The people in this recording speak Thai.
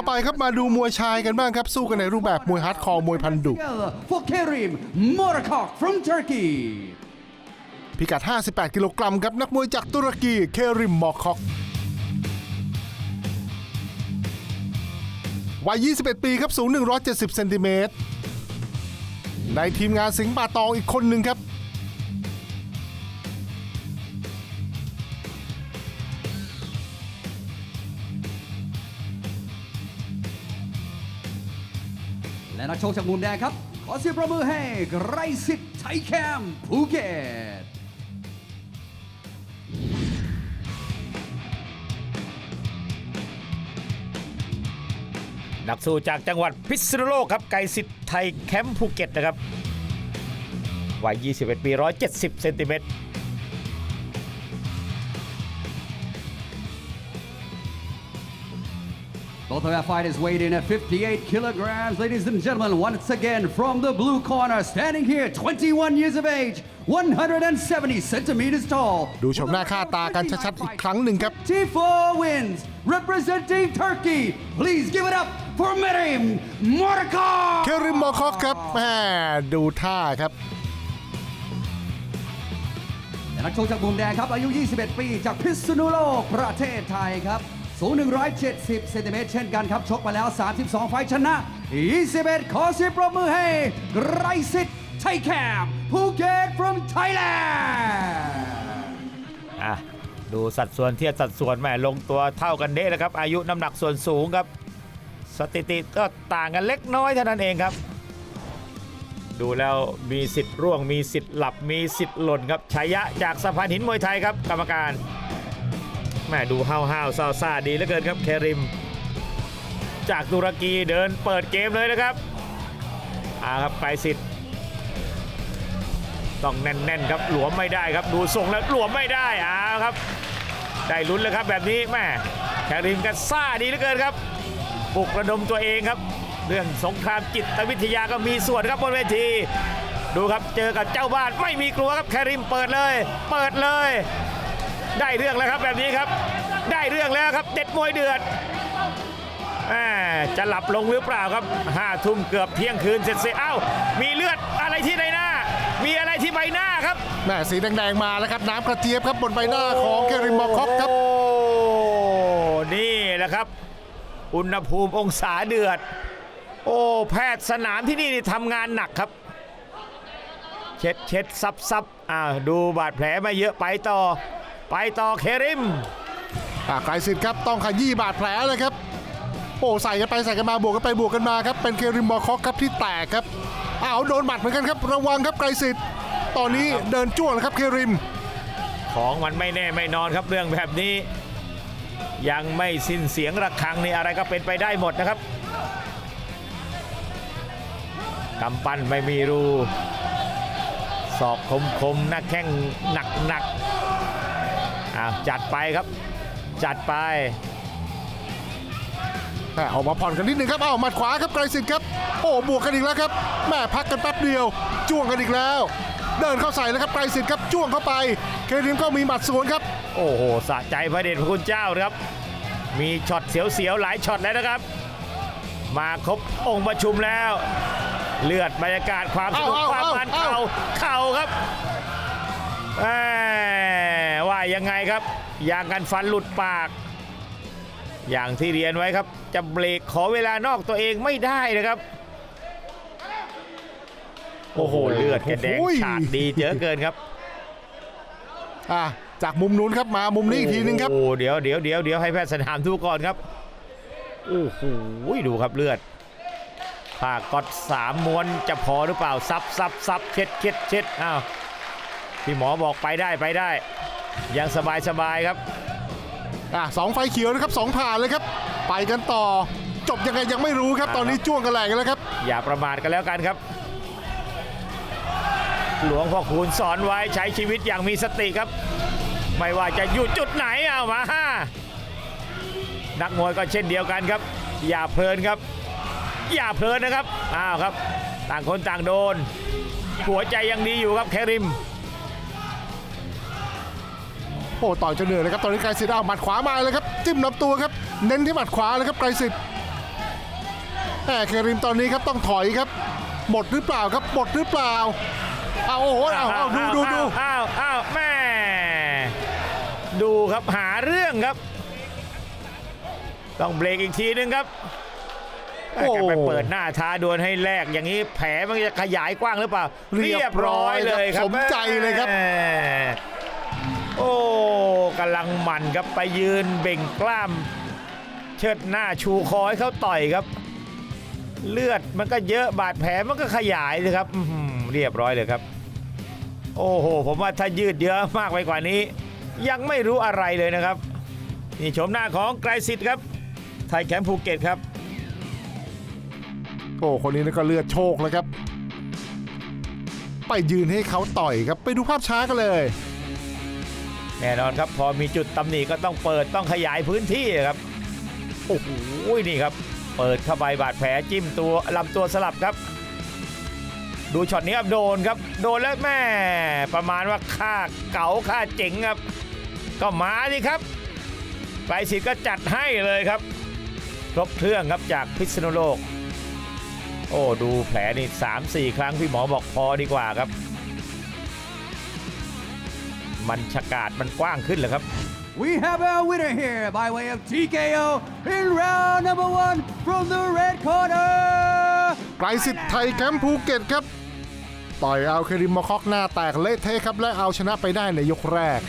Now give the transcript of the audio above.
ต่อไปครับมาดูมวยชายกันบ้างครับ สู้กันในรูปแบบมวยฮาร์ดคอร์มวยพันดุ Together for Kerim Morakok from Turkey. พิกัด 58 กิโลกรัมครับนักมวยจากตุรกีเคริมมอคอกวัย 21 ปีครับสูง 170 เซนติเมตรในทีมงานสิงห์ป่าตองอีกคนหนึ่งครับ และนักชกจากมุมแดงครับ ขอเสียงประมือให้ไกรสิทธิ์ไทยแคมป์ภูเก็ตนักสู้จากจังหวัดพิษณุโลกครับ ไก่สิทธิ์ไทยแคมป์ภูเก็ตนะครับวัย 21 ปี 170 เซนติเมตร Both of our fighters weighed in at 58 kilograms. Ladies and gentlemen, once again from the blue corner, standing here, 21 years of age, 170 centimeters tall. ดูชมหน้าค่าตากันชัดๆอีกครั้งหนึ่งครับ T4 wins, representing Turkey. Please give it up for Merim Morakov. เคริมมอคอกครับแหมดูท่าครับและนักชกจากมุมแดงครับ อายุ 21 ปี จากพิษณุโลก ประเทศไทยครับ สูง 170 เซนติเมตรเช่นกันครับ ชกมาแล้ว 32 ไฟชนะ 21 ขอเสียงปรบมือให้ไกรสิทธิ์ไทยแคมภูเก็ต from Thailand อะดูสัดส่วนเทียบสัดส่วนแหม่ลงตัวเท่ากันเด้นะครับ อายุน้ำหนักส่วนสูงครับ สถิติก็ต่างกันเล็กน้อยเท่านั้นเองครับ ดูแล้วมีสิทธิ์ร่วงมีสิทธิ์หลับมีสิทธิ์หล่นครับชัยยะจากสะพานหินมวยไทยครับกรรมการ แม่ดูห้าวห้าวซาซาดีเหลือเกินครับเคริม จากตุรกีเดินเปิดเกมเลยนะครับอ่าครับไกรสิทธิ์ต้องแน่นๆครับหลวมไม่ได้ครับดูทรงแล้วหลวมไม่ได้อ่าครับ ได้ลุ้นแล้วครับแบบนี้แม่แคริมกันซ่าดีเหลือเกินครับปลุกระดมตัวเองครับ เรื่องสงครามจิตวิทยาก็มีส่วนครับบนเวที ดูครับเจอกับเจ้าบ้านไม่มีกลัวครับแคริมเปิดเลย เปิดเลย ได้เรื่องแล้วครับแบบนี้ครับ ได้เรื่องแล้วครับเด็ดมวยเดือดแหม่จะหลับลงหรือเปล่าครับห้าทุ่มเกือบเที่ยงคืนเสร็จเสร็จเอ้ามีเลือดอะไรที่ในหน้า มีอะไรที่ใบหน้าครับแม่สีแดงๆมาแล้วครับน้ำกระเจี๊ยบครับบนใบหน้าของเคริมมอคอกครับโอ้นี่แหละครับ อุณหภูมิองศาเดือด โอ้แพทย์สนามที่นี่นี่ทำงานหนักครับ เช็ดเช็ดซับซับอ่าดูบาดแผลไม่เยอะไปต่อ ไปต่อเคริมอ่าไกรสิทธิ์ครับต้องขยี้บาดแผลเลยครับ โอ้ใส่กันไปใส่กันมาบวกกันไปบวกกันมาครับเป็นเคริมมอคอกครับที่แตกครับอ้าวโดนหมัดเหมือนกันครับระวังครับไกรสิทธิ์ตอนนี้เดินจ้วงแล้วครับเคริม ของมันไม่แน่ไม่นอนครับเรื่องแบบนี้ ยังไม่สิ้นเสียงระฆังนี่อะไรก็เป็นไปได้หมดนะครับกำปั้นไม่มีรูศอกคมคมๆหน้าแข้งหนักหนัก ๆอะจัดไปครับ จัดไปแม่ออกมาผ่อนกันนิดหนึ่งครับอ้าวหมัดขวาครับไกรสิทธิ์ครับ โอ้บวกกันอีกแล้วครับ แม่พักกันแป๊บเดียว จ้วงกันอีกแล้ว เดินเข้าใส่แล้วครับไกรสิทธิ์ครับ จ้วงเข้าไป เคริมก็มีหมัดสวนครับ โอ้โหสะใจพระเดชพระคุณเจ้านะครับ มีช็อตเสียวๆหลายช็อตแล้วนะครับ มาครบองค์ประชุมแล้ว เลือดบรรยากาศความสนุกเอาความเอามันเอา เข่าเข่าครับแหม่ว่า ยังไงครับยางกันฟันหลุดปาก อย่างที่เรียนไว้ครับ จะเบรกขอเวลานอกตัวเองไม่ได้นะครับ โอ้โหเลือดกระแดงโอ้โห ฉาดดีเจอเกินครับอะจากมุมนู้นครับมามุมนี้อีกทีนึงครับ โอ้เดี๋ยวเดี๋ยวเดี๋ยวเดี๋ยวให้แพทย์สนามดูก่อนครับโอ้โหดูครับเลือดผ้าก๊อตสามม้วนจะพอหรือเปล่าซับซับซับเช็ดเช็ดเช็ดอ้าวพี่หมอบอกไปได้ไปได้ ยังสบายสบายครับอะสองไฟเขียวนะครับสองผ่านเลยครับ ไปกันต่อ จบยังไงยังไม่รู้ครับ ตอนนี้จ้วงกันแหลกกันแล้วครับ อย่าประมาทกันแล้วกันครับ หลวงพ่อคูณสอนไว้ใช้ชีวิตอย่างมีสติครับ ไม่ว่าจะอยู่จุดไหนเอามาห้านักมวยก็เช่นเดียวกันครับ อย่าเพลินครับ อย่าเพลินนะครับอ้าวครับ ต่างคนต่างโดน หัวใจยังดีอยู่ครับแคริม โอ้ต่อยจนเหนื่อยเลยครับตอนนี้ไกรสิทธิ์เอาหมัดขวามาเลยครับจิ้มลำตัวครับเน้นที่หมัดขวาเลยครับไกรสิทธิ์แหมเคริมตอนนี้ครับต้องถอยครับ หมดหรือเปล่าครับหมดหรือเปล่าเอาโอ้โหเอาเอาดูดูดูอ้าวอ้าวแม่ดูครับหาเรื่องครับ ต้องเบรกอีกทีนึงครับแม่แกไปเปิดหน้าท้าดวลให้แลกอย่างนี้แผลมันจะขยายกว้างหรือเปล่า เรียบร้อยครับเลยครับสมใจเลยครับแม่ โอ้กำลังมันครับไปยืนเบ่งกล้าม เชิดหน้าชูคอให้เขาต่อยครับ เลือดมันก็เยอะบาดแผลมันก็ขยายเลยครับเรียบร้อยเลยครับ โอ้โห ผมว่าถ้ายืดเยอะมากไปกว่านี้ ยังไม่รู้อะไรเลยนะครับ นี่ชมหน้าของไกรสิทธิ์ครับไทยแคมป์ภูเก็ตครับโอ้คนนี้นี่ก็เลือดโชกแล้วครับ ไปยืนให้เขาต่อยครับ ไปดูภาพช้ากันเลย แน่นอนครับพอมีจุดตำหนิก็ต้องเปิดต้องขยายพื้นที่ครับโอ้โหนี่ครับ เปิดเข้าไปบาดแผลจิ้มตัวลำตัวสลับครับ ดูช็อตนี้ครับโดนครับ โดนแล้วแม่ประมาณว่าค่าเก๋าค่าเจ๋งครับ ก็มาสิครับไกรสิทธ์ก็จัดให้เลยครับ ครบเครื่องครับจากพิษณุโลก โอ้ดูแผลนี่สามสี่ครั้งพี่หมอบอกพอดีกว่าครับ มันฉกาดมันกว้างขึ้นเหรอครับ We have a winner here by way of TKO in round number one from the red corner. ไกรสิทธิ์ไทยแคมป์ภูเก็ตครับ ต่อยเอาเคริมมาคอกหน้าแตกเละเทะครับ และเอาชนะไปได้ในยกแรก